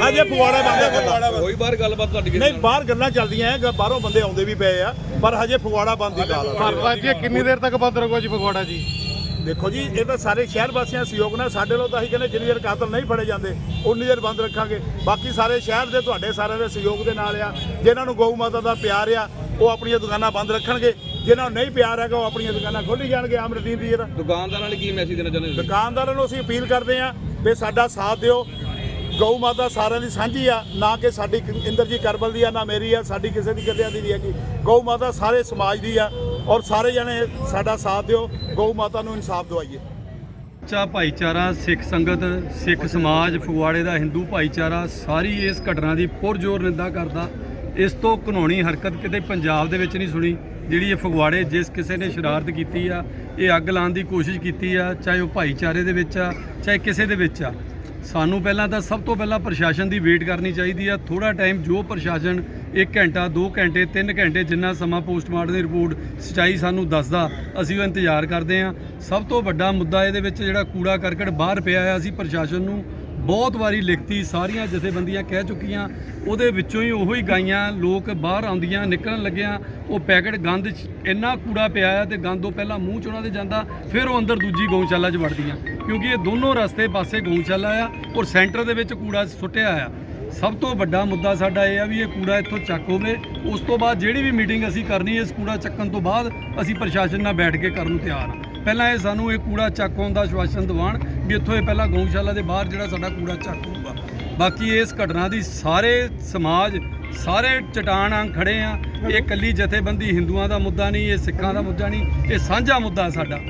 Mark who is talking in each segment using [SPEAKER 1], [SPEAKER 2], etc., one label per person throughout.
[SPEAKER 1] ਹਜੇ ਫਗਵਾੜਾ ਬੰਦ ਹੈ
[SPEAKER 2] ਕੋਈ ਬਾਹਰ ਗੱਲਬਾਤ ਤੁਹਾਡੀ ਕਿਸੇ
[SPEAKER 1] ਨਹੀਂ
[SPEAKER 2] ਨਾਲ?
[SPEAKER 1] ਬਾਹਰ ਗੱਲਾਂ ਚੱਲਦੀਆਂ ਹੈ ਗ- ਬਾਹਰੋਂ ਬੰਦੇ ਆਉਂਦੇ ਵੀ ਪਏ ਆ ਪਰ ਹਜੇ ਫਗਵਾੜਾ ਬੰਦ ਦੀ ਗੱਲ ਆ।
[SPEAKER 3] ਜੀ ਕਿੰਨੀ ਦੇਰ ਤੱਕ ਬੰਦ ਰਹੂਗਾ ਜੀ ਫਗਵਾੜਾ ਜੀ?
[SPEAKER 1] ਦੇਖੋ ਜੀ ਇਹ ਤਾਂ ਸਾਰੇ ਸ਼ਹਿਰ ਵਾਸੀਆਂ ਦਾ ਸਹਿਯੋਗ ਨਾਲ ਸਾਡੇ ਲੋਕ ਤਾਂ ਅਸੀਂ ਕਹਿੰਦੇ ਜਿੰਨੀ ਦੇਰ ਕਾਤਲ ਨਹੀਂ ਫੜੇ ਜਾਂਦੇ ਉਨੀ ਦੇਰ ਬੰਦ ਰੱਖਾਂਗੇ। ਬਾਕੀ ਸਾਰੇ ਸ਼ਹਿਰ ਦੇ ਤੁਹਾਡੇ ਸਾਰਿਆਂ ਦੇ ਸਹਿਯੋਗ ਦੇ ਨਾਲ ਆ ਜਿਨ੍ਹਾਂ ਨੂੰ ਗਊ ਮਾਤਾ ਦਾ ਪਿਆਰ ਆ ਉਹ ਆਪਣੀਆਂ ਦੁਕਾਨਾਂ ਬੰਦ ਰੱਖਣਗੇ। ਜਿਨ੍ਹਾਂ ਨੂੰ ਨਹੀਂ ਪਿਆਰ ਹੈਗਾ ਉਹ ਆਪਣੀਆਂ ਦੁਕਾਨਾਂ ਖੋਲ੍ਹੀ ਜਾਣਗੇ ਆਮ ਰੁਟੀਨ ਦੀ ਜਿਹੜਾ
[SPEAKER 2] ਦੁਕਾਨਦਾਰਾਂ ਨੂੰ ਕੀ ਮੈਸੇਜ ਦੇਣਾ ਚਾਹੁੰਦੇ ਤੁਸੀਂ?
[SPEAKER 1] ਦੁਕਾਨਦਾਰਾਂ ਨੂੰ ਅਸੀਂ ਅਪੀਲ ਕਰਦੇ ਹਾਂ ਵੀ ਸਾਡਾ ਸਾਥ ਦਿਓ ਗਊ ਮਾਤਾ ਸਾਰਿਆਂ ਦੀ ਸਾਂਝੀ ਆ, ਨਾ ਕਿ ਸਾਡੀ ਇੰਦਰ ਜੀ ਕਰਬਲ ਦੀ ਆ, ਨਾ ਮੇਰੀ ਆ, ਸਾਡੀ ਕਿਸੇ ਦੀ ਕੱਲਿਆਂ ਦੀ ਨਹੀਂ ਹੈਗੀ। ਗਊ ਮਾਤਾ ਸਾਰੇ ਸਮਾਜ ਦੀ ਆ ਔਰ ਸਾਰੇ ਜਣੇ ਸਾਡਾ ਸਾਥ ਦਿਓ, ਗਊ ਮਾਤਾ ਨੂੰ ਇਨਸਾਫ ਦਿਵਾਈਏ।
[SPEAKER 4] ਚਾ ਭਾਈਚਾਰਾ, ਸਿੱਖ ਸੰਗਤ, ਸਿੱਖ ਸਮਾਜ, ਫਗਵਾੜੇ ਦਾ ਹਿੰਦੂ ਭਾਈਚਾਰਾ, ਸਾਰੀ ਇਸ ਘਟਨਾ ਦੀ ਪੁਰਜੋਰ ਨਿੰਦਾ ਕਰਦਾ। ਇਸ ਤੋਂ ਘਿਨੌਣੀ ਹਰਕਤ ਕਿਤੇ ਪੰਜਾਬ ਦੇ ਵਿੱਚ ਨਹੀਂ ਸੁਣੀ, ਜਿਹੜੀ ਇਹ ਫਗਵਾੜੇ ਜਿਸ ਕਿਸੇ ਨੇ ਸ਼ਰਾਰਤ ਕੀਤੀ ਆ, ਇਹ ਅੱਗ ਲਾਉਣ ਦੀ ਕੋਸ਼ਿਸ਼ ਕੀਤੀ ਆ, ਚਾਹੇ ਉਹ ਭਾਈਚਾਰੇ ਦੇ ਵਿੱਚ ਆ, ਚਾਹੇ ਕਿਸੇ ਦੇ ਵਿੱਚ ਆ। ਸਾਨੂੰ ਪਹਿਲਾਂ ਤਾਂ ਸਭ ਤੋਂ ਪਹਿਲਾਂ ਪ੍ਰਸ਼ਾਸਨ ਦੀ ਵੇਟ ਕਰਨੀ ਚਾਹੀਦੀ ਆ। ਥੋੜਾ ਟਾਈਮ ਜੋ ਪ੍ਰਸ਼ਾਸਨ 1 ਘੰਟਾ 2 ਘੰਟੇ 3 ਘੰਟੇ ਜਿੰਨਾ ਸਮਾਂ ਪੋਸਟਮਾਰਟਮ ਦੀ ਰਿਪੋਰਟ ਸਚਾਈ ਸਾਨੂੰ ਦੱਸਦਾ, ਅਸੀਂ ਉਹ ਇੰਤਜ਼ਾਰ ਕਰਦੇ ਆ ਸਭ ਤੋਂ ਵੱਡਾ ਮੁੱਦਾ ਇਹਦੇ ਵਿੱਚ ਜਿਹੜਾ ਕੂੜਾ ਕਰਕਟ ਬਾਹਰ ਪਿਆ ਆ, ਅਸੀਂ ਪ੍ਰਸ਼ਾਸਨ ਨੂੰ ਬਹੁਤ ਵਾਰੀ ਲਿਖਤੀ, ਸਾਰੀਆਂ ਜਥੇਬੰਦੀਆਂ ਕਹਿ ਚੁੱਕੀਆਂ, ਉਹਦੇ ਵਿੱਚੋਂ ਹੀ ਉਹੀ ਗਾਈਆਂ, ਲੋਕ ਬਾਹਰ ਆਉਂਦੀਆਂ, ਨਿਕਲਣ ਲੱਗਿਆ, ਉਹ ਪੈਕਟ ਗੰਦ ਇੰਨਾ ਕੂੜਾ ਪਿਆ ਆ ਤੇ ਗੰਦ ਉਹ ਪਹਿਲਾਂ ਮੂੰਹ 'ਚ ਉਹਨਾਂ ਦੇ ਜਾਂਦਾ, ਫਿਰ ਉਹ ਅੰਦਰ ਦੂਜੀ ਗਊਸ਼ਾਲਾ 'ਚ ਵੜਦੀਆਂ। ਕਿਉਂਕਿ ਇਹ ਦੋਨੋਂ ਰਸਤੇ ਪਾਸੇ ਗਊਸ਼ਾਲਾ ਆ ਔਰ ਸੈਂਟਰ ਦੇ ਵਿੱਚ ਕੂੜਾ ਸੁੱਟਿਆ ਆ। ਸਭ ਤੋਂ ਵੱਡਾ ਮੁੱਦਾ ਸਾਡਾ ਇਹ ਆ ਵੀ ਇਹ ਕੂੜਾ ਇੱਥੋਂ ਚੱਕ ਹੋਵੇ। ਉਸ ਤੋਂ ਬਾਅਦ ਜਿਹੜੀ ਵੀ ਮੀਟਿੰਗ ਅਸੀਂ ਕਰਨੀ ਹੈ ਇਸ ਕੂੜਾ ਚੱਕਣ ਤੋਂ ਬਾਅਦ ਅਸੀਂ ਪ੍ਰਸ਼ਾਸਨ ਨਾਲ ਬੈਠ ਕੇ ਕਰਨ ਨੂੰ ਤਿਆਰ ਹਾਂ ਪਹਿਲਾਂ ਇਹ ਸਾਨੂੰ ਇਹ ਕੂੜਾ ਚੱਕ ਹੋਣ ਦਾ ਆਸ਼ਵਾਸਨ ਦਿਵਾਉਣ ਵੀ ਇੱਥੋਂ ਇਹ ਪਹਿਲਾਂ ਗਊਸ਼ਾਲਾ ਦੇ ਬਾਹਰ ਜਿਹੜਾ ਸਾਡਾ ਕੂੜਾ ਚੱਕ ਹੋਊਗਾ। ਬਾਕੀ ਇਸ ਘਟਨਾ ਦੀ ਸਾਰੇ ਸਮਾਜ, ਸਾਰੇ ਚਟਾਨ ਆਂ ਖੜੇ ਆ। ਇਹ ਕੱਲੀ ਜਥੇਬੰਦੀ ਹਿੰਦੂਆਂ ਦਾ ਮੁੱਦਾ ਨਹੀਂ, ਇਹ ਸਿੱਖਾਂ ਦਾ ਮੁੱਦਾ ਨਹੀਂ, ਇਹ ਸਾਂਝਾ ਮੁੱਦਾ ਸਾਡਾ।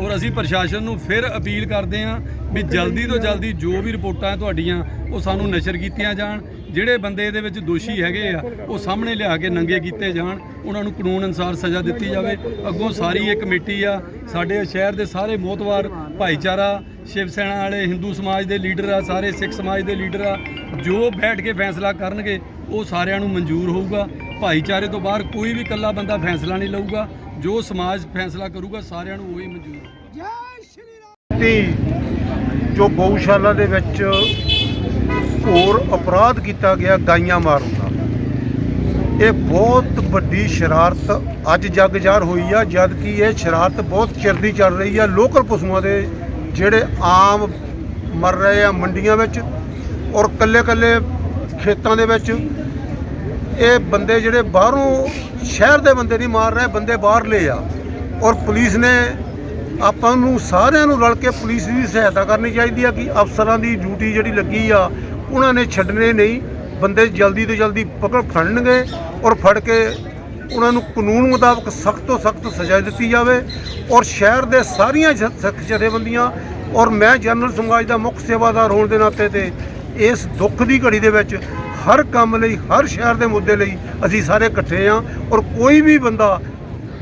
[SPEAKER 4] ਔਰ ਅਸੀਂ ਪ੍ਰਸ਼ਾਸਨ ਨੂੰ ਫਿਰ ਅਪੀਲ ਕਰਦੇ ਹਾਂ ਵੀ ਜਲਦੀ ਤੋਂ ਜਲਦੀ ਜੋ ਵੀ ਰਿਪੋਰਟਾਂ ਤੁਹਾਡੀਆਂ ਉਹ ਸਾਨੂੰ ਨਸ਼ਰ ਕੀਤੀਆਂ ਜਾਣ। ਜਿਹੜੇ ਬੰਦੇ ਇਹਦੇ ਵਿੱਚ ਦੋਸ਼ੀ ਹੈਗੇ ਆ ਉਹ ਸਾਹਮਣੇ ਲਿਆ ਕੇ ਨੰਗੇ ਕੀਤੇ ਜਾਣ। ਉਹਨਾਂ ਨੂੰ ਕਾਨੂੰਨ ਅਨੁਸਾਰ ਸਜ਼ਾ ਦਿੱਤੀ ਜਾਵੇ। ਅੱਗੋਂ ਸਾਰੀ ਇਹ ਕਮੇਟੀ ਆ ਸਾਡੇ ਸ਼ਹਿਰ ਦੇ ਸਾਰੇ ਮੋਤਵਾਰ ਭਾਈਚਾਰਾ ਸ਼ਿਵ ਸੈਨਾ ਵਾਲੇ ਹਿੰਦੂ ਸਮਾਜ ਦੇ ਲੀਡਰ ਆ ਸਾਰੇ ਸਿੱਖ ਸਮਾਜ ਦੇ ਲੀਡਰ ਆ ਜੋ ਬੈਠ ਕੇ ਫੈਸਲਾ ਕਰਨਗੇ ਉਹ ਸਾਰਿਆਂ ਨੂੰ ਮਨਜ਼ੂਰ ਹੋਊਗਾ। ਭਾਈਚਾਰੇ ਤੋਂ ਬਾਹਰ ਕੋਈ ਵੀ ਇਕੱਲਾ ਬੰਦਾ ਫੈਸਲਾ ਨਹੀਂ ਲਊਗਾ। ਜੋ ਸਮਾਜ ਫੈਸਲਾ ਕਰੂਗਾ ਸਾਰਿਆਂ ਨੂੰ ਉਹੀ ਮਨਜ਼ੂਰ
[SPEAKER 3] ਤੇ ਜੋ ਗਊਸ਼ਾਲਾ ਦੇ ਵਿੱਚ ਹੋਰ ਅਪਰਾਧ ਕੀਤਾ ਗਿਆ ਗਾਈਆਂ ਮਾਰਨ ਦਾ। ਇਹ ਬਹੁਤ ਵੱਡੀ ਸ਼ਰਾਰਤ ਅੱਜ ਜੱਗ ਜ਼ਾਹਰ ਹੋਈ ਆ ਜਦ ਕਿ ਇਹ ਸ਼ਰਾਰਤ ਬਹੁਤ ਚਿਰ ਦੀ ਚੱਲ ਰਹੀ ਆ ਲੋਕਲ ਪਸ਼ੂਆਂ ਦੇ ਜਿਹੜੇ ਆਮ ਮਰ ਰਹੇ ਆ ਮੰਡੀਆਂ ਵਿੱਚ ਔਰ ਕੱਲੇ ਕੱਲੇ ਖੇਤਾਂ ਦੇ ਵਿੱਚ। ਇਹ ਬੰਦੇ ਜਿਹੜੇ ਬਾਹਰੋਂ ਸ਼ਹਿਰ ਦੇ ਬੰਦੇ ਨਹੀਂ ਮਾਰ ਰਹੇ, ਬੰਦੇ ਬਾਹਰਲੇ ਆ। ਔਰ ਪੁਲਿਸ ਨੇ ਆਪਾਂ ਨੂੰ ਸਾਰਿਆਂ ਨੂੰ ਰਲ ਕੇ ਪੁਲਿਸ ਦੀ ਸਹਾਇਤਾ ਕਰਨੀ ਚਾਹੀਦੀ ਆ ਕਿ ਅਫਸਰਾਂ ਦੀ ਡਿਊਟੀ ਜਿਹੜੀ ਲੱਗੀ ਆ, ਉਹਨਾਂ ਨੇ ਛੱਡਣੇ ਨਹੀਂ। ਬੰਦੇ ਜਲਦੀ ਤੋਂ ਜਲਦੀ ਪਕੜ ਫੜਨਗੇ ਔਰ ਫੜ ਕੇ ਉਹਨਾਂ ਨੂੰ ਕਾਨੂੰਨ ਮੁਤਾਬਕ ਸਖਤ ਤੋਂ ਸਖਤ ਸਜ਼ਾ ਦਿੱਤੀ ਜਾਵੇ। ਔਰ ਸ਼ਹਿਰ ਦੇ ਸਾਰੀਆਂ ਜ- ਸਿੱਖ, ਜਥੇਬੰਦੀਆਂ ਔਰ ਮੈਂ ਜਨਰਲ ਸਮਾਜ ਦਾ ਮੁੱਖ ਸੇਵਾਦਾਰ ਹੋਣ ਦੇ ਨਾਤੇ ਤੇ ਇਸ ਦੁੱਖ ਦੀ ਘੜੀ ਦੇ ਵਿੱਚ ਹਰ ਕੰਮ ਲਈ, ਹਰ ਸ਼ਹਿਰ ਦੇ ਮੁੱਦੇ ਲਈ ਅਸੀਂ ਸਾਰੇ ਇਕੱਠੇ ਆ ਔਰ ਕੋਈ ਵੀ ਬੰਦਾ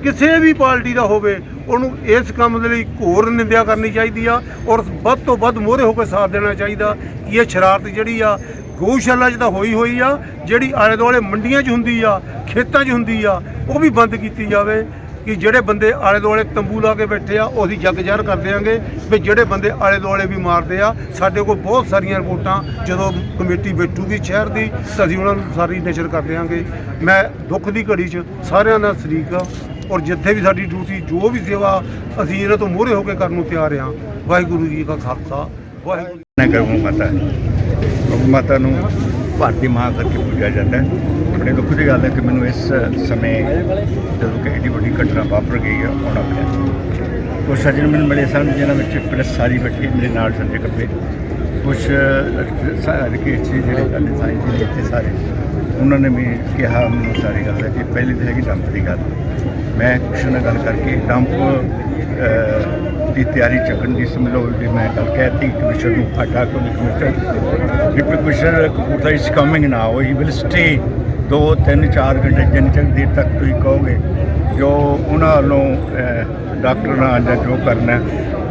[SPEAKER 3] ਕਿਸੇ ਵੀ ਪਾਰਟੀ ਦਾ ਹੋਵੇ, ਉਹਨੂੰ ਇਸ ਕੰਮ ਦੇ ਲਈ ਘੋਰ ਨਿੰਦਿਆ ਕਰਨੀ ਚਾਹੀਦੀ ਆ ਔਰ ਵੱਧ ਤੋਂ ਵੱਧ ਮੋਹਰੇ ਹੋ ਕੇ ਸਾਥ ਦੇਣਾ ਚਾਹੀਦਾ ਕਿ ਇਹ ਸ਼ਰਾਰਤ ਜਿਹੜੀ ਆ, ਗਊਸ਼ਾਲਾ 'ਚ ਤਾਂ ਹੋਈ ਹੋਈ ਆ, ਜਿਹੜੀ ਆਲੇ ਦੁਆਲੇ ਮੰਡੀਆਂ 'ਚ ਹੁੰਦੀ ਆ, ਖੇਤਾਂ 'ਚ ਹੁੰਦੀ ਆ, ਉਹ ਵੀ ਬੰਦ ਕੀਤੀ ਜਾਵੇ। ਕਿ ਜਿਹੜੇ ਬੰਦੇ ਆਲੇ ਦੁਆਲੇ ਤੰਬੂ ਲਾ ਕੇ ਬੈਠੇ ਆ ਉਹ ਅਸੀਂ ਜੱਗ ਜਹਿਰ ਕਰ ਦਿਆਂਗੇ। ਵੀ ਜਿਹੜੇ ਬੰਦੇ ਆਲੇ ਦੁਆਲੇ ਵੀ ਮਾਰਦੇ ਆ, ਸਾਡੇ ਕੋਲ ਬਹੁਤ ਸਾਰੀਆਂ ਰਿਪੋਰਟਾਂ ਜਦੋਂ ਕਮੇਟੀ ਬੈਠੂਗੀ ਸ਼ਹਿਰ ਦੀ ਅਸੀਂ ਉਹਨਾਂ ਨੂੰ ਸਾਰੀ ਨਸ਼ਰ ਕਰ ਦਿਆਂਗੇ। ਮੈਂ ਦੁੱਖ ਦੀ ਘੜੀ 'ਚ ਸਾਰਿਆਂ ਦਾ ਸ਼ਰੀਕ ਆ, ਔਰ ਜਿੱਥੇ ਵੀ ਸਾਡੀ ਡਿਊਟੀ, ਜੋ ਵੀ ਸੇਵਾ, ਅਸੀਂ ਇਹਨਾਂ ਤੋਂ ਮੂਹਰੇ ਹੋ ਕੇ ਕਰਨ ਨੂੰ ਤਿਆਰ ਆ। ਵਾਹਿਗੁਰੂ ਜੀ ਕਾ ਖਾਲਸਾ। ਵਾਹਿਗੁਰੂ
[SPEAKER 5] ਨਾ ਗਊ ਮਾਤਾ। ਗਊ ਮਾਤਾ ਨੂੰ ਭਾਰਤੀ ਮਾਂ ਕਰਕੇ ਪੂਜਿਆ ਜਾਂਦਾ ਹੈ। ਬੜੇ ਦੁੱਖ ਦੀ ਗੱਲ ਹੈ ਕਿ ਮੈਨੂੰ ਇਸ ਸਮੇਂ ਜਦੋਂ ਕਿ ਐਡੀ ਵੱਡੀ ਘਟਨਾ ਵਾਪਰ ਗਈ ਹੈ ਆਉਣਾ ਪਿਆ। ਕੁਝ ਸੱਜਣ ਮੈਨੂੰ ਮਿਲੇ ਸਨ ਜਿਹਨਾਂ ਵਿੱਚ ਪ੍ਰੈਸ ਸਾਰੀ ਬੈਠੀ, ਮੇਰੇ ਨਾਲ ਸੰਜੇ ਕੱਪੇ। ਕੁਝ ਰਕੇਸ਼ ਜੀ ਜਿਹੜੇ ਸਾਡੇ ਸਾਈਂ ਜੀ ਇੱਥੇ ਸਾਰੇ, ਉਹਨਾਂ ਨੇ ਵੀ ਕਿਹਾ ਮੈਨੂੰ ਸਾਰੀ ਗੱਲ ਹੈ ਕਿ ਪਹਿਲੀ ਤਾਂ ਹੈਗੀ ਡੰਪ ਦੀ ਗੱਲ। ਮੈਂ ਕੁਛ ਨਾਲ ਗੱਲ ਕਰਕੇ ਡੰਪ ਦੀ ਤਿਆਰੀ ਚੱਕਣ ਦੀ ਸਮਝ ਲਓ ਕਿ ਮੈਂ ਗੱਲ ਕਹਿਤੀ ਕਮਿਸ਼ਨ ਨੂੰ ਹਟਾ commissioner deputy commissioner Kapurthala is coming now he will stay 2 3 4 ਘੰਟੇ ਜਿੰਨੀ ਚਿਰ ਦੇਰ ਤੱਕ ਤੁਸੀਂ ਕਹੋਗੇ ਜੋ ਉਹਨਾਂ ਵੱਲੋਂ ਡਾਕਟਰਾਂ ਜਾਂ ਜੋ ਕਰਨਾ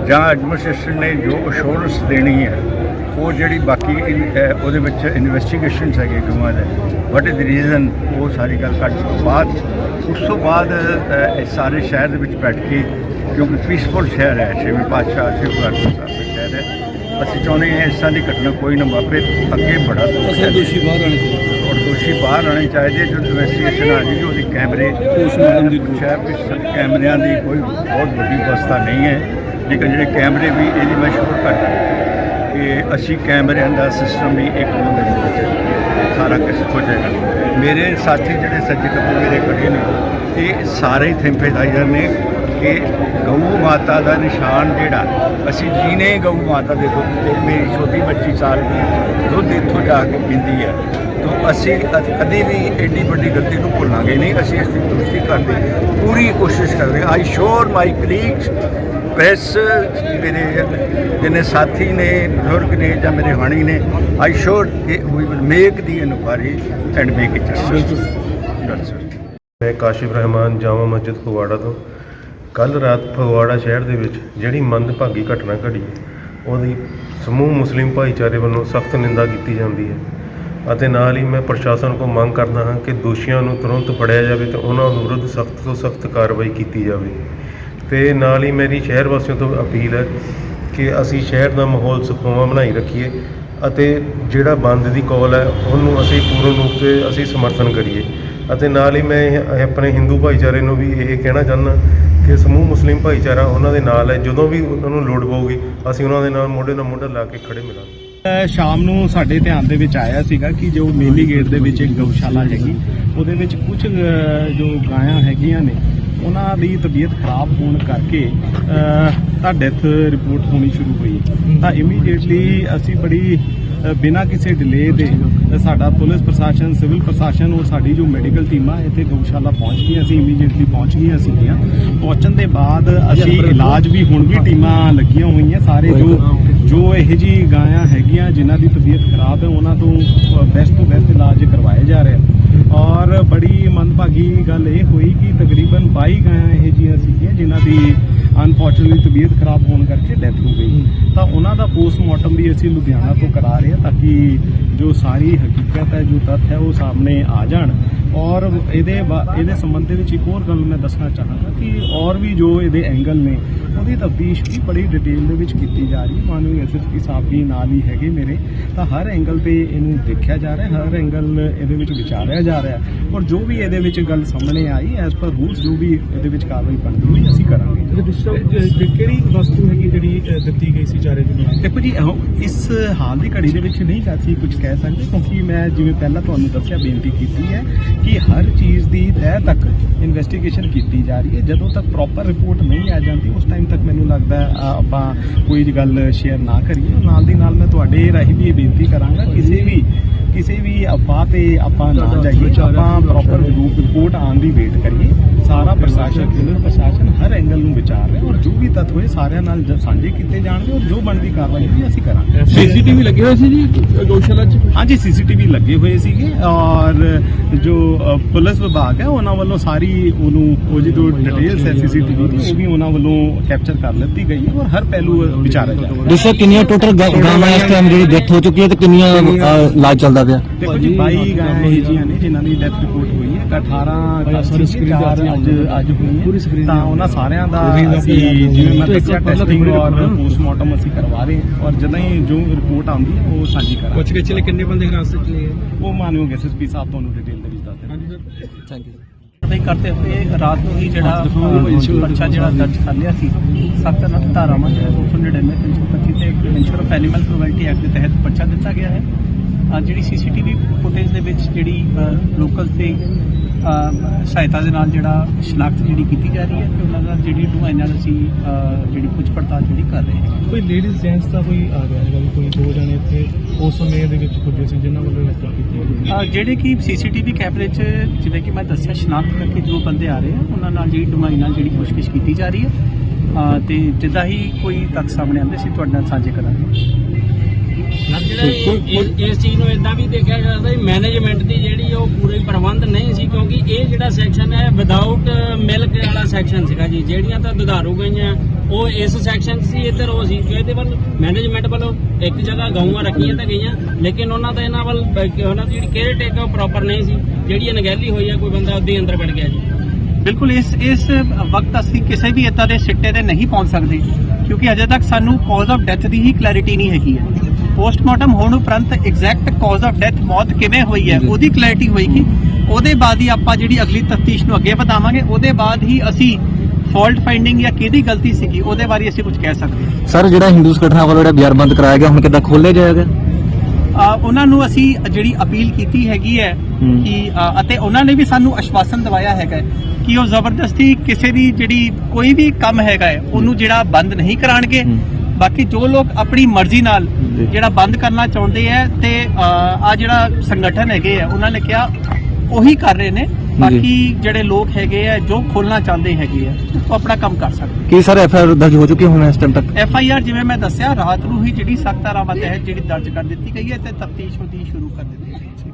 [SPEAKER 5] ਜਾਂ ਐਡਮਿਨਿਸਟ੍ਰੇਸ਼ਨ ਨੇ ਜੋ ਅਸ਼ੋਰੈਂਸ ਦੇਣੀ ਹੈ, ਉਹ ਜਿਹੜੀ ਬਾਕੀ ਉਹਦੇ ਵਿੱਚ ਇਨਵੈਸਟੀਗੇਸ਼ਨਸ ਹੈਗੇ ਗਵਾਂ ਦੇ ਵਾਟ ਇਜ਼ ਦ ਰੀਜ਼ਨ ਉਹ ਸਾਰੀ ਗੱਲ ਕੱਟ ਤੋਂ ਬਾਅਦ, ਉਸ ਤੋਂ ਬਾਅਦ ਇਹ ਸਾਰੇ ਸ਼ਹਿਰ ਦੇ ਵਿੱਚ ਬੈਠ ਕੇ, ਕਿਉਂਕਿ ਪੀਸਫੁਲ ਸ਼ਹਿਰ ਹੈ, ਛੇਵੇਂ ਪਾਤਸ਼ਾਹ ਸ਼ਿਵ ਗੁਰਦੁਆਰਾ ਸਾਹਿਬ ਦਾ ਸ਼ਹਿਰ ਹੈ, ਅਸੀਂ ਚਾਹੁੰਦੇ ਹਾਂ ਇਸ ਤਰ੍ਹਾਂ ਦੀ ਘਟਨਾ ਕੋਈ ਨਾ ਵਾਪਰੇ, ਅੱਗੇ ਬੜਾ
[SPEAKER 2] ਦੋਸ਼ੀ ਬਾਹਰ ਆਣੇ
[SPEAKER 5] ਦੋਸ਼ੀ ਬਾਹਰ ਆਣੇ ਚਾਹੀਦੇ ਜੋ ਇਨਵੈਸਟੀਗੇਸ਼ਨ ਆ ਜੀ ਉਹਦੀ ਕੈਮਰੇ
[SPEAKER 2] Postmortem ਦੀ
[SPEAKER 5] ਪੁੱਛਿਆ ਸ- ਕੈਮਰਿਆਂ ਦੀ ਕੋਈ ਬਹੁਤ ਵੱਡੀ ਵਿਵਸਥਾ ਨਹੀਂ ਹੈ। ਲੇਕਿਨ ਜਿਹੜੇ ਕੈਮਰੇ ਵੀ ਇਹਦੀ ਮੈਂ ਸ਼ੁਰੂ ਕਰਦਾ ਕਿ ਅਸੀਂ ਕੈਮਰਿਆਂ ਦਾ ਸਿਸਟਮ ਵੀ ਇੱਕ ਦੋ ਦਿਨ ਵਿੱਚ ਸਾਰਾ ਕੁਝ ਹੋ ਜਾਏਗਾ। ਮੇਰੇ ਸਾਥੀ ਜਿਹੜੇ ਸੱਜੇ ਕੱਪੂ ਮੇਰੇ ਖੜੇ ਨੇ ਇਹ ਸਾਰੇ ਹੀ ਥੈਂਪੇਦਾਈਜ਼ਰ ਨੇ ਕਿ ਗਊ ਮਾਤਾ ਦਾ ਨਿਸ਼ਾਨ ਜਿਹੜਾ ਅਸੀਂ ਜੀਨੇ ਗਊ ਮਾਤਾ ਦੇ ਦੁੱਧ ਤੇ ਮੇਰੀ ਛੋਟੀ ਬੱਚੀ ਸਾਲ ਦੀ ਦੁੱਧ ਇੱਥੋਂ ਜਾ ਕੇ ਪੀਂਦੀ ਹੈ। ਤਾਂ ਅਸੀਂ ਕਦ- ਵੀ ਐਡੀ ਵੱਡੀ ਗਲਤੀ ਨੂੰ ਭੁੱਲਾਂਗੇ ਨਹੀਂ ਅਸੀਂ ਇਸ ਦੀ ਦੁਰਸਤੀ ਕਰਦੇ ਪੂਰੀ ਕੋਸ਼ਿਸ਼ ਕਰਦੇ ਆਈ ਸ਼ੋਰ ਮਾਈ ਕਲੀਗਸ ਪ੍ਰੈਸ ਮੇਰੇ ਜਿਹਨੇ ਸਾਥੀ ਨੇ ਬਜ਼ੁਰਗ ਨੇ ਜਾਂ ਮੇਰੇ ਹਾਣੀ ਨੇ ਆਈ ਸ਼ੋਰ ਕਿ we will make the inquiry and make it justice
[SPEAKER 6] ਮੈਂ ਕਾਸ਼ਿਫ ਰਹਿਮਾਨ ਜਾਮਾ ਮਸਜਿਦ ਫਗਵਾੜਾ ਤੋਂ। ਕੱਲ ਰਾਤ ਫਗਵਾੜਾ ਸ਼ਹਿਰ ਦੇ ਵਿੱਚ ਜਿਹੜੀ ਮੰਦਭਾਗੀ ਘਟਨਾ ਘਟੀ, ਉਹਦੀ ਸਮੂਹ ਮੁਸਲਿਮ ਭਾਈਚਾਰੇ ਵੱਲੋਂ ਸਖਤ ਨਿੰਦਾ ਕੀਤੀ ਜਾਂਦੀ ਹੈ ਅਤੇ ਨਾਲ ਹੀ ਮੈਂ ਪ੍ਰਸ਼ਾਸਨ ਕੋਲ ਮੰਗ ਕਰਦਾ ਹਾਂ ਕਿ ਦੋਸ਼ੀਆਂ ਨੂੰ ਤੁਰੰਤ ਫੜਿਆ ਜਾਵੇ ਤੇ ਉਹਨਾਂ ਵਿਰੁੱਧ ਸਖਤ ਤੋਂ ਸਖਤ ਕਾਰਵਾਈ ਕੀਤੀ ਜਾਵੇ। ਤੇ ਨਾਲ ਹੀ ਮੇਰੀ ਸ਼ਹਿਰ ਵਾਸੀਆਂ ਤੋਂ ਅਪੀਲ ਹੈ ਕਿ ਅਸੀਂ ਸ਼ਹਿਰ ਦਾ ਮਾਹੌਲ ਸੁਖਾਵਾਂ ਬਣਾਈ ਰੱਖੀਏ ਅਤੇ ਜਿਹੜਾ ਬੰਦ ਦੀ ਕਾਲ ਹੈ, ਉਹਨੂੰ ਅਸੀਂ ਪੂਰਨ ਰੂਪ ਤੇ ਅਸੀਂ ਸਮਰਥਨ ਕਰੀਏ। ਅਤੇ ਨਾਲ ਹੀ ਮੈਂ ਆਪਣੇ ਹਿੰਦੂ ਭਾਈਚਾਰੇ ਨੂੰ ਵੀ ਇਹ ਕਹਿਣਾ ਚਾਹੁੰਦਾ ਕਿ ਸਮੂਹ ਮੁਸਲਿਮ ਭਾਈਚਾਰਾ ਉਹਨਾਂ ਦੇ ਨਾਲ ਹੈ। ਜਦੋਂ ਵੀ ਉਹਨਾਂ ਨੂੰ ਲੋੜ ਪਊਗੀ, ਅਸੀਂ ਉਹਨਾਂ ਦੇ ਨਾਲ ਮੋਢੇ ਨਾਲ ਮੋਢਾ ਲਾ ਕੇ ਖੜੇ ਮਿਲਾਂਗੇ।
[SPEAKER 7] ਸ਼ਾਮ ਨੂੰ ਸਾਡੇ ਧਿਆਨ ਦੇ ਵਿੱਚ ਆਇਆ ਸੀਗਾ ਕਿ ਜੋ ਮੇਲੀ ਗੇਟ ਦੇ ਵਿੱਚ ਇੱਕ ਗਊਸ਼ਾਲਾ ਹੈਗੀ, ਉਹਦੇ ਵਿੱਚ ਕੁਝ ਜੋ ਗਾਇਆਂ ਹੈਗੀਆਂ ਨੇ, ਉਹਨਾਂ ਦੀ ਤਬੀਅਤ ਖਰਾਬ ਹੋਣ ਕਰਕੇ ਤਾਂ ਡੈਥ ਰਿਪੋਰਟ ਹੋਣੀ ਸ਼ੁਰੂ ਹੋਈ। ਤਾਂ ਇਮੀਡੀਏਟਲੀ ਅਸੀਂ ਬੜੀ ਬਿਨਾਂ ਕਿਸੇ ਡਿਲੇ ਦੇ ਸਾਡਾ ਪੁਲਿਸ ਪ੍ਰਸ਼ਾਸਨ ਸਿਵਲ ਪ੍ਰਸ਼ਾਸਨ ਔਰ ਸਾਡੀ ਜੋ ਮੈਡੀਕਲ ਟੀਮਾਂ ਇੱਥੇ ਗਊਸ਼ਾਲਾ ਪਹੁੰਚ ਗਈਆਂ ਸੀ ਇਮੀਡੀਏਟਲੀ ਪਹੁੰਚ ਗਈਆਂ ਸੀਗੀਆਂ। ਪਹੁੰਚਣ ਦੇ ਬਾਅਦ ਅਸੀਂ ਇਲਾਜ ਵੀ ਹੁਣ ਵੀ ਟੀਮਾਂ ਲੱਗੀਆਂ ਹੋਈਆਂ ਸਾਰੇ ਜੋ ਜੋ ਇਹ ਜੀ ਗਾਇਆਂ ਹੈਗੀਆਂ ਜਿਨ੍ਹਾਂ ਦੀ ਤਬੀਅਤ ਖਰਾਬ ਹੈ ਉਹਨਾਂ ਤੋਂ ਬੈਸਟ ਤੋਂ ਬੈਸਟ ਇਲਾਜ ਕਰਵਾਏ ਜਾ ਰਹੇ। ਔਰ ਬੜੀ ਮੰਦਭਾਗੀ ਗੱਲ ਇਹ ਹੋਈ ਕਿ ਤਕਰੀਬਨ 22 ਗਾਇਆਂ ਇਹ ਜੀਆਂ ਸੀਗੀਆਂ ਜਿਨ੍ਹਾਂ ਦੀ ਅਨਫੋਰਚੂਨਟਲੀ ਤਬੀਅਤ ਖਰਾਬ ਹੋਣ ਕਰਕੇ ਡੈਥ ਹੋ ਗਈ। ਤਾਂ ਉਹਨਾਂ ਦਾ ਪੋਸਟਮਾਰਟਮ ਵੀ ਅਸੀਂ ਲੁਧਿਆਣਾ ਤੋਂ ਕਰਾ ਰਹੇ ਹਾਂ ਤਾਂ ਕਿ ਜੋ ਸਾਰੀ ਹਕੀਕਤ ਹੈ, ਜੋ ਤੱਥ ਹੈ, ਉਹ ਸਾਹਮਣੇ ਆ ਜਾਣ। ਔਰ ਇਹਦੇ ਬਾ- ਇਹਦੇ ਸੰਬੰਧ ਦੇ ਵਿੱਚ ਇੱਕ ਹੋਰ ਗੱਲ ਮੈਂ ਦੱਸਣਾ ਚਾਹਾਂਗਾ ਕਿ ਔਰ ਵੀ ਜੋ ਇਹਦੇ ਐਂਗਲ ਨੇ, ਉਹਦੀ ਤਫਤੀਸ਼ ਵੀ ਬੜੀ ਡਿਟੇਲ ਦੇ ਵਿੱਚ ਕੀਤੀ ਜਾ ਰਹੀ ਹੈ। ਮਾਨਯੋਗ ਐਸਐਸਪੀ ਸਾਹਿਬ ਵੀ ਨਾਲ ਹੀ ਹੈਗੇ ਮੇਰੇ। ਤਾਂ ਹਰ ਐਂਗਲ ਤੇ ਇਹਨੂੰ ਦੇਖਿਆ ਜਾ ਰਿਹਾ ਹਰ ਐਂਗਲ ਇਹਦੇ ਵਿੱਚ ਵਿਚਾਰਿਆ ਜਾ ਰਿਹਾ ਔਰ ਜੋ ਵੀ ਇਹਦੇ ਵਿੱਚ ਗੱਲ ਸਾਹਮਣੇ ਆਈ ਐਸ ਪਰ ਰੂਲਸ ਜੋ ਵੀ ਇਹਦੇ ਵਿੱਚ ਕਾਰਵਾਈ ਬਣਦੀ ਹੋਈ, ਅਸੀਂ ਕਰਾਂਗੇ।
[SPEAKER 8] ਕਿਹੜੀ ਵਸਤੂ ਹੈਗੀ ਜਿਹੜੀ ਦਿੱਤੀ ਗਈ ਸੀ? ਚਾਰੇ ਦਿਨਾਂ
[SPEAKER 7] ਦੇਖੋ ਜੀ ਉਹ ਇਸ ਹਾਲ ਦੀ ਘੜੀ ਦੇ ਵਿੱਚ ਨਹੀਂ ਅਸੀਂ ਕੁਝ ਕਹਿ ਸਕਦੇ, ਕਿਉਂਕਿ ਮੈਂ ਜਿਵੇਂ ਪਹਿਲਾਂ ਤੁਹਾਨੂੰ ਦੱਸਿਆ, ਬੇਨਤੀ ਕੀਤੀ ਹੈ ਕਿ ਹਰ ਚੀਜ਼ ਦੀ ਤਹਿ ਤੱਕ ਇਨਵੈਸਟੀਗੇਸ਼ਨ ਕੀਤੀ ਜਾ ਰਹੀ ਹੈ। ਜਦੋਂ ਤੱਕ ਪ੍ਰੋਪਰ ਰਿਪੋਰਟ ਨਹੀਂ ਆ ਜਾਂਦੀ, ਉਸ ਟਾਈਮ ਤੱਕ ਮੈਨੂੰ ਲੱਗਦਾ ਆਪਾਂ ਕੋਈ ਗੱਲ ਸ਼ੇਅਰ ਨਾ ਕਰੀਏ। ਨਾਲ ਦੀ ਨਾਲ ਮੈਂ ਤੁਹਾਡੇ ਰਾਹੀਂ ਵੀ ਇਹ ਬੇਨਤੀ ਕਰਾਂਗਾ, ਕਿਸੇ ਵੀ ਕਿਸੇ ਵੀ ਅਫਵਾਹ ਤੇ ਆਪਾਂ ਨਾ ਜਾਈਏ ਆਪਾਂ ਪ੍ਰੋਪਰ ਰਿਪੋਰਟ ਆਉਣ ਦੀ ਵੇਟ ਕਰੀਏ। ਸਾਰਾ ਪ੍ਰਸ਼ਾਸਨ ਪੁਲਿਸ ਪ੍ਰਸ਼ਾਸਨ ਹਰ ਐਂਗਲ ਨੂੰ ਵਿਚਾਰ ਰਿਹਾ ਔਰ ਜੋ ਵੀ ਤੱਥ ਹੋਏ ਸਾਰਿਆਂ ਨਾਲ ਸਾਂਝੇ ਕੀਤੇ ਜਾਣਗੇ ਔਰ ਜੋ ਬਣਦੀ ਕਾਰਵਾਈ ਵੀ ਅਸੀਂ ਕਰਾਂਗੇ।
[SPEAKER 2] ਸੀਸੀਟੀਵੀ ਲੱਗੇ ਹੋਏ ਸੀ ਜੀ ਗਊਸ਼ਾਲਾ 'ਚ?
[SPEAKER 7] ਹਾਂਜੀ ਸੀਸੀਟੀਵੀ ਲੱਗੇ ਹੋਏ ਸੀਗੇ ਔਰ ਜੋ ਪੁਲਿਸ ਵਿਭਾਗ ਹੈ ਉਹਨਾਂ ਵੱਲੋਂ ਸਾਰੀ ਉਹਨੂੰ ਉਹ ਜੀ ਜੋ ਡਿਟੇਲਸ ਹੈ ਸੀਸੀਟੀਵੀ ਦੀ ਉਹ ਵੀ ਉਹਨਾਂ ਵੱਲੋਂ ਕੈਪਚਰ ਕਰ ਲਿੱਤੀ ਗਈ ਹੈ ਔਰ ਹਰ ਪਹਿਲੂ ਵਿਚਾਰਿਆ ਜਾ ਰਿਹਾ
[SPEAKER 9] ਦੱਸੋ ਕਿੰਨੀਆਂ ਟੋਟਲ ਗਾਵਾਂ ਇਸ ਟਾਈਮ ਜਿਹੜੀ ਡੈਥ ਹੋ ਚੁੱਕੀ ਹੈ ਤੇ ਕਿੰਨੀਆਂ ਅ, ਇਲਾਜ ਚੱਲਦਾ ਪਿਆ।
[SPEAKER 7] ਦੇਖੋ ਜੀ 22 ਗਾਇਆਂ ਇਹ ਜੀਆਂ ਨੇ ਜਿਨ੍ਹਾਂ ਦੀ ਡੈਥ ਰਿਪੋਰਟ ਹੋਈ ਹੈ 18 ਕਾਸੀ ਚਾਰ ਅੱਜ ਅੱਜ ਹੋਈ ਹੈ। ਤਾਂ ਉਹਨਾਂ ਸਾਰਿਆਂ ਦਾ ਅਸੀਂ ਜਿਵੇਂ ਮੈਂ ਦੱਸਿਆ ਟੈਸਟਿੰਗ ਔਰ ਪੋਸਟਮਾਰਟਮ ਅਸੀਂ ਕਰਵਾ ਰਹੇ ਹਾਂ ਔਰ ਜਦੋਂ ਹੀ ਜੋ ਰਿਪੋਰਟ ਆਉਂਦੀ ਹੈ ਉਹ ਸਾਂਝੀ ਕਰਾਂਗੇ।
[SPEAKER 2] ਪੁੱਛ ਕੇ ਚਲੇ ਕਿੰਨੇ ਬੰਦੇ ਹਿਰਾਸਤ 'ਚ ਲਏ
[SPEAKER 7] ਉਹ ਮਾਨਯੋਗ ਐਸਐਸਪੀ ਸਾਹਿਬ ਤੁਹਾਨੂੰ ਡਿਟੇਲ ਦੇ ਵਿੱਚ ਦੱਸ ਦੇਣਗੇ
[SPEAKER 9] ਥੈਂਕ ਯੂ
[SPEAKER 10] ਕਾਰਵਾਈ ਕਰਦੇ ਹੋਏ ਰਾਤ ਨੂੰ ਹੀ ਜਿਹੜਾ ਪਰਚਾ ਜਿਹੜਾ ਦਰਜ ਕਰ ਲਿਆ ਸੀ ਸਖਤ ਧਾਰਾਵਾਂ ਜਿਹੜਾ 299 325 ਤੇ ਇਨਸ਼ੋਰ ਆਫ ਐਨੀਮਲ ਕ੍ਰੂਅਲਟੀ ਐਕਟ ਦੇ ਤਹਿਤ ਪਰਚਾ ਦਿੱਤਾ ਗਿਆ ਹੈ। ਜਿਹੜੀ ਸੀਸੀਟੀਵੀ ਫੁਟੇਜ ਦੇ ਵਿੱਚ ਜਿਹੜੀ ਲੋਕਲ ਤੇ ਸਹਾਇਤਾ ਦੇ ਨਾਲ ਜਿਹੜਾ ਸ਼ਨਾਖਤ ਜਿਹੜੀ ਕੀਤੀ ਜਾ ਰਹੀ ਹੈ ਤੇ ਉਹਨਾਂ ਦਾ ਜਿਹੜੀ ਡੂਆਈ ਨਾਲ ਅਸੀਂ ਜਿਹੜੀ ਪੁੱਛ ਪੜਤਾਲ ਜਿਹੜੀ ਕਰ ਰਹੇ ਹਾਂ
[SPEAKER 8] ਕੋਈ ਲੇਡੀਜ਼ ਜੈਂਟਸ ਦਾ ਕੋਈ ਆ ਗਿਆ ਹੈਗਾ ਕੋਈ ਦੋ ਜਣੇ ਇੱਥੇ ਉਸ ਸਮੇਂ ਦੇ ਵਿੱਚ ਪੁੱਜੇ ਸੀ ਜਿਨ੍ਹਾਂ ਵੱਲੋਂ ਹੱਤਿਆ ਕੀਤੀ ਗਈ
[SPEAKER 10] ਜਿਹੜੇ ਕਿ ਸੀਸੀਟੀਵੀ ਕੈਮਰੇ 'ਚ ਜਿਵੇਂ ਕਿ ਮੈਂ ਦੱਸਿਆ ਸ਼ਨਾਖਤ ਕਰਕੇ ਜੋ ਬੰਦੇ ਆ ਰਹੇ ਆ ਉਹਨਾਂ ਨਾਲ ਜਿਹੜੀ ਡੂਮਾਈ ਨਾਲ ਜਿਹੜੀ ਪੁੱਛਗਿੱਛ ਕੀਤੀ ਜਾ ਰਹੀ ਹੈ। ਤੇ ਜਿੱਦਾਂ ਹੀ ਕੋਈ ਤੱਥ ਸਾਹਮਣੇ ਆਉਂਦੇ ਸੀ ਤੁਹਾਡੇ ਨਾਲ ਸਾਂਝੇ ਕਰਾਂਗੇ।
[SPEAKER 11] ਜਿਹੜਾ ਇਸ ਚੀਜ਼ ਨੂੰ ਇਦਾਂ ਵੀ ਦੇਖਿਆ ਜਾਂਦਾ ਵੀ ਮੈਨੇਜਮੈਂਟ ਦੀ ਜਿਹੜੀ ਉਹ ਪੂਰੇ ਪ੍ਰਬੰਧ ਨਹੀਂ ਸੀ, ਕਿਉਂਕਿ ਇਹ ਜਿਹੜਾ ਸੈਕਸ਼ਨ ਹੈ ਵਿਦਆਊਟ ਮਿਲਕ ਵਾਲਾ ਸੈਕਸ਼ਨ ਸੀਗਾ ਜੀ। ਜਿਹੜੀਆਂ ਤਾਂ ਦੁਧਾਰੂ ਗਈਆਂ, ਉਹ ਇਸ ਸੈਕਸ਼ਨ ਸੀ, ਇੱਧਰ ਉਹ ਸੀ। ਇਹਦੇ ਵੱਲ ਮੈਨੇਜਮੈਂਟ ਵੱਲੋਂ ਇੱਕ ਜਗ੍ਹਾ ਗਊਆਂ ਰੱਖੀਆਂ ਤਾਂ ਗਈਆਂ, ਲੇਕਿਨ ਉਹਨਾਂ ਦਾ ਇਹਨਾਂ ਵੱਲ, ਉਹਨਾਂ ਦੀ ਜਿਹੜੀ ਕੇਅਰ ਟੇਕ ਉਹ ਪ੍ਰੋਪਰ ਨਹੀਂ ਸੀ, ਜਿਹੜੀ ਅਣਗਹਿਲੀ ਹੋਈ ਹੈ ਕੋਈ ਬੰਦਾ ਉਹਦੇ ਅੰਦਰ ਵੜ ਗਿਆ ਜੀ।
[SPEAKER 10] ਬਿਲਕੁਲ, ਇਸ ਇਸ ਵਕਤ ਅਸੀਂ ਕਿਸੇ ਵੀ ਇਦਾਂ ਦੇ ਸਿੱਟੇ ਤੇ ਨਹੀਂ ਪਹੁੰਚ ਸਕਦੇ, ਕਿਉਂਕਿ ਅਜੇ ਤੱਕ ਸਾਨੂੰ ਕਾਜ਼ ਆਫ ਡੈਥ ਦੀ ਹੀ ਕਲੈਰਿਟੀ ਨਹੀਂ ਹੈਗੀ ਹੈ। ਪੋਸਟਮਾਰਟਮ ਹੋਣ ਉਪਰੰਤ ਐਗਜ਼ੈਕਟ ਕਾਜ਼ ਆਫ ਡੈਥ ਮੌਤ ਕਿਵੇਂ ਹੋਈ ਹੈ ਉਹਦੀ ਕਲੈਰਿਟੀ ਹੋਏਗੀ। ਉਹਦੇ ਬਾਅਦ ਹੀ ਆਪਾਂ ਜਿਹੜੀ ਅਗਲੀ ਤਫਤੀਸ਼ ਨੂੰ ਅੱਗੇ ਵਧਾਵਾਂਗੇ। ਉਹਦੇ ਬਾਅਦ ਹੀ ਅਸੀਂ ਫਾਲਟ ਫਾਈਂਡਿੰਗ ਜਾਂ ਕਿਹਦੀ ਗਲਤੀ ਸੀਗੀ ਉਹਦੇ ਬਾਰੇ ਅਸੀਂ ਕੁਝ ਕਹਿ ਸਕਦੇ ਹਾਂ।
[SPEAKER 9] ਸਰ ਜਿਹੜਾ ਹਿੰਦੂ ਸੰਗਠਨਾਂ ਵੱਲੋਂ ਜਿਹੜਾ ਬਾਜ਼ਾਰ ਬੰਦ ਕਰਾਇਆ ਗਿਆ ਹੁਣ ਕਿੱਦਾਂ ਖੋਲ੍ਹਿਆ ਜਾਏਗਾ?
[SPEAKER 10] ਉਹਨਾਂ ਨੂੰ ਅਸੀਂ ਜਿਹੜੀ ਅਪੀਲ ਕੀਤੀ ਹੈਗੀ ਹੈ। ਕਿ ਅਤੇ ਉਹਨਾਂ ਨੇ ਵੀ ਸਾਨੂੰ ਅਸ਼ਵਾਸਨ ਦਵਾਇਆ ਹੈਗਾ ਕਿ ਉਹ ਜ਼ਬਰਦਸਤੀ ਕਿਸੇ ਦੀ ਜਿਹੜੀ ਕੋਈ ਵੀ ਕੰਮ ਹੈਗਾ ਉਹਨੂੰ ਜਿਹੜਾ ਬੰਦ ਨਹੀਂ ਕਰਾਣਗੇ। ਬਾਕੀ ਜੋ ਲੋਕ ਆਪਣੀ ਮਰਜ਼ੀ ਨਾਲ। ਜਿਹੜਾ ਬੰਦ ਕਰਨਾ ਚਾਹੁੰਦੇ ਹੈ ਤੇ ਆ ਜਿਹੜਾ ਸੰਗਠਨ ਹੈਗੇ ਆ ਉਹਨਾਂ ਨੇ ਕਿਹਾ ਉਹੀ ਕਰ ਰਹੇ ਨੇ। ਬਾਕੀ ਜਿਹੜੇ ਲੋਕ ਹੈਗੇ ਆ ਜੋ ਖੋਲਣਾ ਚਾਹੁੰਦੇ ਹੈਗੇ ਆ ਉਹ ਆਪਣਾ ਕੰਮ ਕਰ ਸਕਦੇ
[SPEAKER 9] ਕੀ ਸਰ ਐਫ ਆਈ ਆਰ ਦਰਜ ਹੋ ਚੁੱਕੀ ਹੈ ਹੁਣ ਇਸ ਟਾਈਮ ਤੱਕ?
[SPEAKER 10] ਐਫ ਆਈ ਆਰ ਜਿਵੇਂ ਮੈਂ ਦੱਸਿਆ ਰਾਤ ਨੂੰ ਹੀ ਜਿਹੜੀ ਸਖਤ ਧਾਰਾਵਾਂ ਤਹਿਤ ਜਿਹੜੀ ਦਰਜ ਕਰ ਦਿੱਤੀ ਗਈ ਹੈ ਤੇ ਤਫਤੀਸ਼ ਉਹਦੀ ਸ਼ੁਰੂ ਕਰ ਦਿੱਤੀ ਗਈ ਹੈ।